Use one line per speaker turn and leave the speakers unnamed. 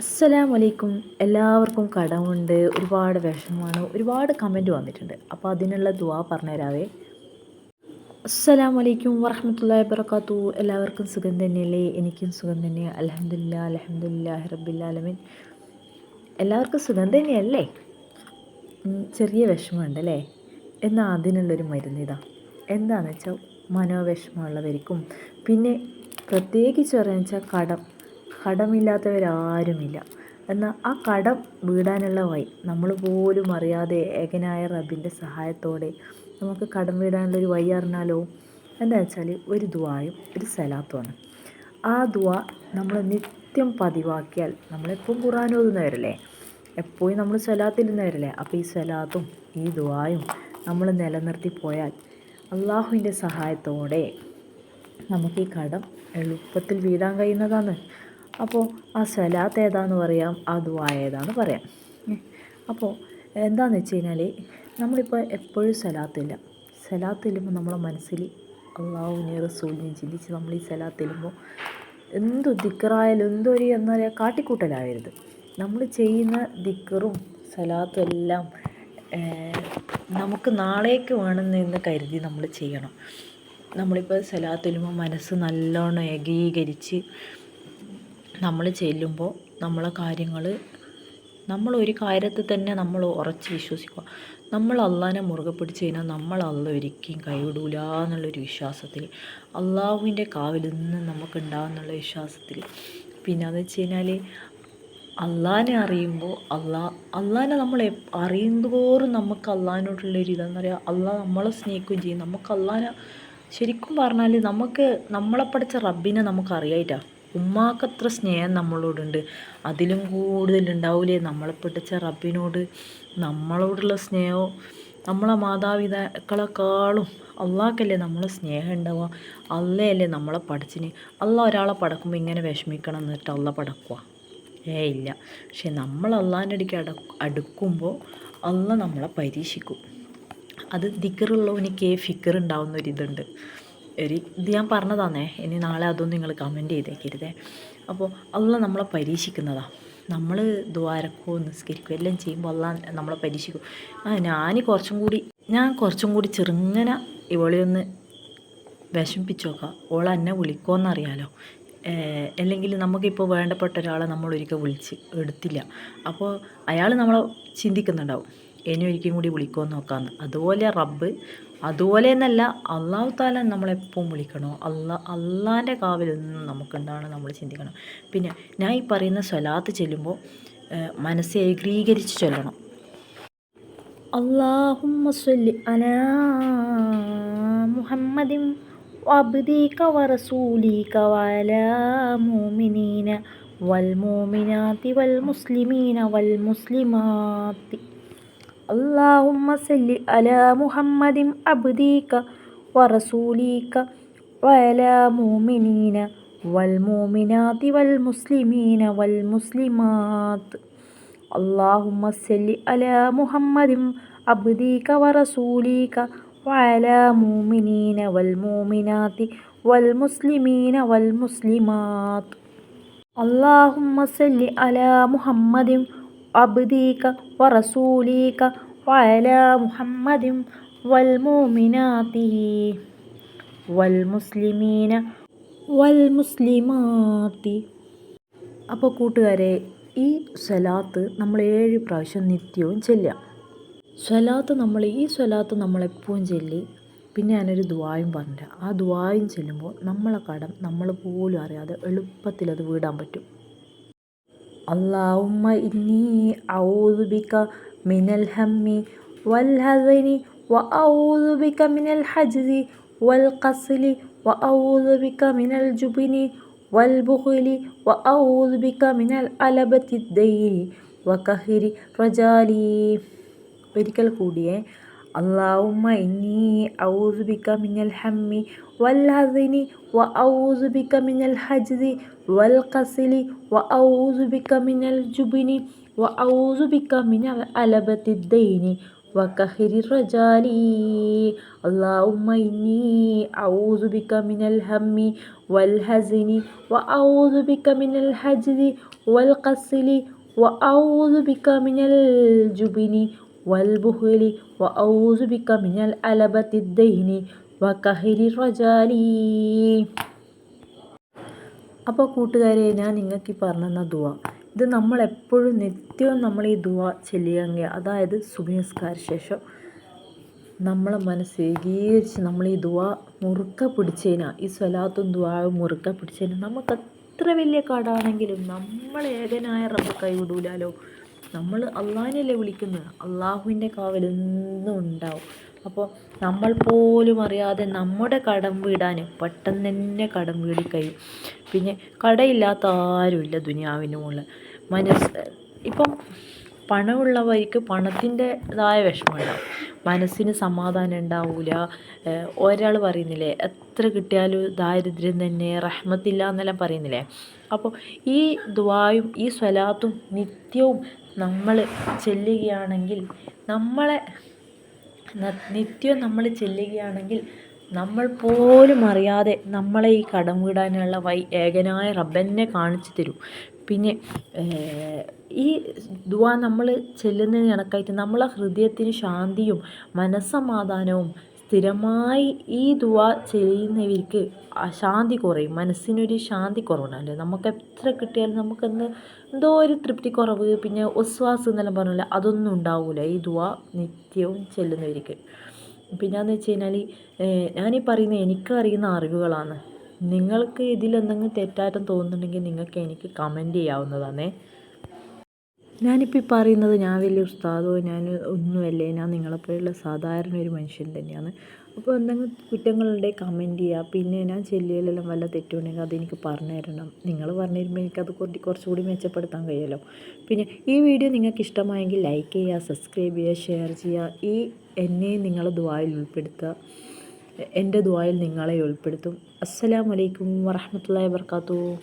അസ്സലാമലൈക്കും. എല്ലാവർക്കും കടമുണ്ട് ഒരുപാട് വിഷമമാണ് ഒരുപാട് കമന്റ് വന്നിട്ടുണ്ട്. അപ്പോൾ അതിനുള്ള ദുവാ പറഞ്ഞുതരാവേ. അസ്സലാമലൈക്കും വറഹമത്തല്ലാ വബർക്കാത്തു എല്ലാവർക്കും സുഖം തന്നെയല്ലേ? എനിക്കും സുഖം തന്നെ അലഹമില്ല റബ്ബിൽ റബ്ബില്ലാലമിൻ എല്ലാവർക്കും സുഖം തന്നെയല്ലേ? ചെറിയ വിഷമമുണ്ട് അല്ലേ? എന്നാൽ അതിനുള്ളൊരു മരുന്നിതാ എന്താണെന്ന് വെച്ചാൽ മനോവിഷമമുള്ളവർക്കും പിന്നെ പ്രത്യേകിച്ച് പറയുക വെച്ചാൽ കടം. കടമില്ലാത്തവരാരുമില്ല. എന്നാൽ ആ കടം വീടാനുള്ള വഴി നമ്മൾ പോലും അറിയാതെ ഏകനായ റബ്ബിന്റെ സഹായത്തോടെ നമുക്ക് കടം വീടാനുള്ളൊരു വഴി അറിഞ്ഞാലോ? എന്താ വെച്ചാൽ ഒരു ദുവായും ഒരു സലാത്തുമാണ്. ആ ദുവ നമ്മൾ നിത്യം പതിവാക്കിയാൽ നമ്മളെപ്പോഴും ഖുർആൻ ഓതുന്നവരല്ലേ? എപ്പോഴും നമ്മൾ സ്വലാത്തിരുന്നവരല്ലേ അപ്പോൾ ഈ സ്വലാത്തും ഈ ദുവായും നമ്മൾ നിലനിർത്തി പോയാൽ അള്ളാഹുവിന്റെ സഹായത്തോടെ നമുക്ക് ഈ കടം എളുപ്പത്തിൽ വീടാൻ കഴിയുന്നതാണ്. അപ്പോൾ ആ സ്വലാത്ത് ഏതാന്ന് പറയാം ആ ദുആ ഏതാന്ന് പറയാം. അപ്പോൾ എന്താണെന്ന് വെച്ച് കഴിഞ്ഞാൽ നമ്മളിപ്പോൾ എപ്പോഴും സ്വലാത്തില്ല. സ്വലാത്തില്ലുമ്പോൾ നമ്മളെ മനസ്സിൽ അള്ളാഹുവിനെ റസൂലിനെയും ചിന്തിച്ച് നമ്മൾ ഈ സ്വലാത്തില്ലുമ്പോൾ എന്തു ദിക്കറായാലും എന്തൊരു എന്താ പറയുക കാട്ടിക്കൂട്ടലാവരുത്. നമ്മൾ ചെയ്യുന്ന ദിക്കറും സ്വലാത്തും എല്ലാം നമുക്ക് നാളേക്ക് വേണമെന്ന് കരുതി നമ്മൾ ചെയ്യണം. നമ്മളിപ്പോൾ സ്വലാത്തിലുമ്പോൾ മനസ്സ് നല്ലോണം ഏകീകരിച്ച് നമ്മൾ ചെല്ലുമ്പോൾ നമ്മളെ കാര്യങ്ങൾ നമ്മൾ ഒരു കാര്യത്തിൽ തന്നെ നമ്മൾ ഉറച്ച് വിശ്വസിക്കുക. നമ്മൾ അള്ളാഹിനെ മുറുകെ പിടിച്ച് കഴിഞ്ഞാൽ നമ്മൾ അള്ള ഒരിക്കലും കൈവിടൂല എന്നുള്ളൊരു വിശ്വാസത്തിൽ അള്ളാഹുവിന്റെ കാവിൽ നിന്ന് നമുക്ക് ഉണ്ടാകുന്നുള്ള വിശ്വാസത്തിൽ. പിന്നെ എന്ന് വെച്ച് കഴിഞ്ഞാൽ അള്ളാഹിനെ അറിയുമ്പോൾ അള്ളാ അള്ളാഹിനെ നമ്മൾ അറിയുന്നതോറും നമുക്ക് അള്ളാഹിനോടുള്ളൊരു ഇതെന്ന് പറയുക. അള്ളാഹ് നമ്മളെ സ്നേഹിക്കുകയും ചെയ്യും. നമുക്ക് അള്ളാഹിനെ ശരിക്കും പറഞ്ഞാൽ നമുക്ക് നമ്മളെ പഠിച്ച റബ്ബിനെ നമുക്ക് അറിയായിട്ടാ. ഉമ്മാക്കത്ര സ്നേഹം നമ്മളോടുണ്ട്. അതിലും കൂടുതൽ ഉണ്ടാവില്ലേ നമ്മളെ പിടിച്ച റബ്ബിനോട് നമ്മളോടുള്ള സ്നേഹവും നമ്മളെ മാതാപിതാക്കളെക്കാളും അള്ളാഹ്ക്കല്ലേ നമ്മളെ സ്നേഹം ഉണ്ടാവുക? അള്ളയല്ലേ നമ്മളെ പഠിച്ചിന്. അല്ല ഒരാളെ പടക്കുമ്പോൾ ഇങ്ങനെ വിഷമിക്കണം എന്നിട്ട് അള്ള പടക്കുക ഏ ഇല്ല. പക്ഷെ നമ്മൾ അള്ളാഹിന്റെ അടിക്ക് അട അടുക്കുമ്പോൾ അള്ള നമ്മളെ പരീക്ഷിക്കും. അത് ദിക്കറുള്ളവനിക്ക് ഫിക്കർ ഉണ്ടാവുന്ന ഒരിതുണ്ട് ഒരു ഇത് ഞാൻ പറഞ്ഞതാണേ ഇനി നാളെ അതൊന്നും നിങ്ങൾ കമന്റ് ചെയ്തേക്കരുതേ. അപ്പോൾ അള്ള നമ്മളെ പരീക്ഷിക്കുന്നതാ. നമ്മൾ ദ്വാരക്കോ നിസ്കരിക്കോ എല്ലാം ചെയ്യുമ്പോൾ അല്ല നമ്മളെ പരീക്ഷിക്കും. ആ ഞാൻ കുറച്ചും കൂടി ഞാൻ കുറച്ചും കൂടി ചെറുങ്ങനെ ഇവളെ ഒന്ന് വിഷമിപ്പിച്ച് നോക്കാം. ഓൾ എന്നെ വിളിക്കുമെന്നറിയാലോ അല്ലെങ്കിൽ നമുക്കിപ്പോൾ വേണ്ടപ്പെട്ട ഒരാളെ നമ്മൾ ഒരിക്കൽ വിളിച്ച് എടുത്തില്ല. അപ്പോൾ അയാൾ നമ്മളെ ചിന്തിക്കുന്നുണ്ടാവും. ഇനി ഒരിക്കലും കൂടി വിളിക്കുമെന്ന് നോക്കാമെന്ന് അതുപോലെ റബ്ബ് അതുപോലെ എന്നല്ല അള്ളാഹു താല നമ്മളെപ്പോഴും വിളിക്കണോ അള്ളാ അള്ളാൻ്റെ കാവിൽ നിന്ന് നമുക്കുണ്ടാവണം നമ്മൾ ചിന്തിക്കണം പിന്നെ ഞാൻ ഈ പറയുന്ന സ്വലാത്ത് ചെല്ലുമ്പോൾ മനസ്സ് ഏകീകരിച്ച് ചൊല്ലണം اللهم صل على محمد وعبدك ورسولك وعلى مؤمنين والمؤمنات والمسلمين والمسلمات അള്ളാഹുമ്മ സല്ലി അല മുഹമ്മദിം അബ്ദീക വറസൂലീക വല മോമിനീന വൽ മോമിനാത്തി വൽ മുസ്ലിമീന വൽ മുസ്ലിമാത്ത്. അള്ളാഹുമ്മ സല്ലി അല മുഹമ്മദിം അബ്ദീക വറസൂലീക വല മോമിനീന വൽ മോമിനാത്തി വൽ മുസ്ലിമീന വൽ മുസ്ലിമാത്ത്. അള്ളാഹുമ്മ സല്ലി അല മുഹമ്മദിം عبدك ورسولك وعلى محمد والمؤمنات والمسلمين والمسلمات അപ്പോൾ കൂട്ടുകാരെ ഈ സ്വലാത്ത് നമ്മൾ ഏഴ് പ്രാവശ്യം നിത്യവും ചെല്ലുക സ്വലാത്ത് നമ്മൾ ഈ സ്വലാത്ത് നമ്മളെപ്പോഴും ചൊല്ലി പിന്നെ ഞാനൊരു ദ്വായും പറഞ്ഞിട്ട് ആ ദ്വായും ചെല്ലുമ്പോൾ നമ്മളെ കടം നമ്മൾ പോലും അറിയാതെ എളുപ്പത്തിൽ അത് വീടാൻ പറ്റും اللهم إني أعوذ بك من الهم والحزن وأعوذ بك من الحجز والقصل وأعوذ بك من الجبن والبخل وأعوذ بك من العلبة الدين وكهر رجالي ഒരിക്കൽ കൂടിയേ اللهم إني أعوذ بك من الهم والحزن وأعوذ بك من الحجز والكسل وأعوذ بك من الجبن وأعوذ بك من علبة الدين وكهر الرجال. اللهم إني أعوذ بك من الهم والحزن وأعوذ بك من الحجر والقصل وأعوذ بك من الجبن വൽബുഹലി വ ഔസുബിക്ക മിനൽ അലബത്തിദ്ദൈനി വ കഹിരി റജാലി അപ്പോൾ കൂട്ടുകാരെ ഞാൻ നിങ്ങൾക്ക് ഈ പറഞ്ഞു തന്ന ദുവ. ഇത് നമ്മൾ എപ്പോഴും നിത്യവും നമ്മൾ ഈ ദുവ ചെല്ലിയെങ്കിൽ അതായത് സുബിനസ്കാര ശേഷം നമ്മളെ മനസ്സ് ഏകീകരിച്ച് നമ്മൾ ഈ ദുവ മുറുക്ക പിടിച്ചതിനാ ഈ സ്വലാത്തും ദുവാവും മുറുക്ക പിടിച്ചതിനാ നമുക്ക് എത്ര വലിയ കാടാണെങ്കിലും നമ്മൾ ഏകനായ റബ്ബ് കൈവിടൂലാലോ. നമ്മൾ അള്ളാഹിനല്ലേ വിളിക്കുന്നത്? അള്ളാഹുവിന്റെ കാവലെന്നും ഉണ്ടാവും. അപ്പോൾ നമ്മൾ പോലും അറിയാതെ നമ്മുടെ കടം വീടാൻ പെട്ടെന്ന് തന്നെ കടം വീടി കഴിയും. പിന്നെ കടയില്ലാത്ത ആരുമില്ല ദുനിയാവിനുമുള്ള മനസ്സ് ഇപ്പം പണമുള്ളവർക്ക് പണത്തിന്റെതായ വിഷമം ഉണ്ടാവും മനസ്സിന് സമാധാനം ഉണ്ടാവില്ല ഒരാൾ പറയുന്നില്ലേ എത്ര കിട്ടിയാലും ദാരിദ്ര്യം തന്നെ റഹ്മത്തില്ല എന്നെല്ലാം പറയുന്നില്ലേ? അപ്പോൾ ഈ ദ്വായും ഈ സ്വലാത്തും നിത്യവും നമ്മൾ ചെല്ലുകയാണെങ്കിൽ നമ്മളെ നിത്യം നമ്മൾ ചെല്ലുകയാണെങ്കിൽ നമ്മൾ പോലും അറിയാതെ നമ്മളെ ഈ കടം വീടാനുള്ള വൈ ഏകനായ റബ്ബനെ കാണിച്ചു തരും. പിന്നെ ഈ ദുവാ നമ്മൾ ചെല്ലുന്നതിന് കണക്കായിട്ട് നമ്മളെ ഹൃദയത്തിന് ശാന്തിയും മനസ്സമാധാനവും സ്ഥിരമായി ഈ ദുവ ചെയ്യുന്നവർക്ക് ശാന്തി കുറയും. മനസ്സിനൊരു ശാന്തി കുറവുണ്ടല്ലോ നമുക്ക് എത്ര കിട്ടിയാലും നമുക്കെന്ന് എന്തോ ഒരു തൃപ്തി കുറവ് പിന്നെ ഒസ്വാസ് എന്നെല്ലാം പറഞ്ഞില്ല അതൊന്നും ഉണ്ടാവില്ല ഈ ദുവ നിത്യവും ചെല്ലുന്നവർക്ക്. പിന്നെയെന്ന് വെച്ച് കഴിഞ്ഞാൽ ഞാനീ പറയുന്നത് എനിക്ക് അറിയുന്ന അറിവുകളാണ്. നിങ്ങൾക്ക് ഇതിലെന്തെങ്കിലും തെറ്റായിട്ടും തോന്നുന്നുണ്ടെങ്കിൽ നിങ്ങൾക്ക് എനിക്ക് കമന്റ് ചെയ്യാവുന്നതാണേ. ഞാനിപ്പോൾ ഈ പറയുന്നത് ഞാൻ വലിയ ഉസ്താദോ ഞാൻ ഒന്നുമല്ലേ ഞാൻ നിങ്ങളെപ്പോലുള്ള സാധാരണ ഒരു മനുഷ്യൻ തന്നെയാണ്. അപ്പോൾ എന്തെങ്കിലും കുറ്റങ്ങളുണ്ടെങ്കിൽ കമന്റ് ചെയ്യുക പിന്നെ ഞാൻ ചെല്ലിയിലെല്ലാം വല്ല തെറ്റുണ്ടെങ്കിൽ അതെനിക്ക് പറഞ്ഞു തരണം. നിങ്ങൾ പറഞ്ഞു തരുമ്പോൾ എനിക്കത് കുറച്ചുകൂടി മെച്ചപ്പെടുത്താൻ കഴിയുമല്ലോ പിന്നെ ഈ വീഡിയോ നിങ്ങൾക്ക് ഇഷ്ടമായെങ്കിൽ ലൈക്ക് ചെയ്യുക സബ്സ്ക്രൈബ് ചെയ്യുക ഷെയർ ചെയ്യുക. ഈ എന്നെ നിങ്ങൾ ദുബായിൽ ഉൾപ്പെടുത്തുക. എന്റെ ദുബായിൽ നിങ്ങളെ ഉൾപ്പെടുത്തും. അസ്സലാമലൈക്കും വറഹമത്തല്ലാ വർക്കാത്തു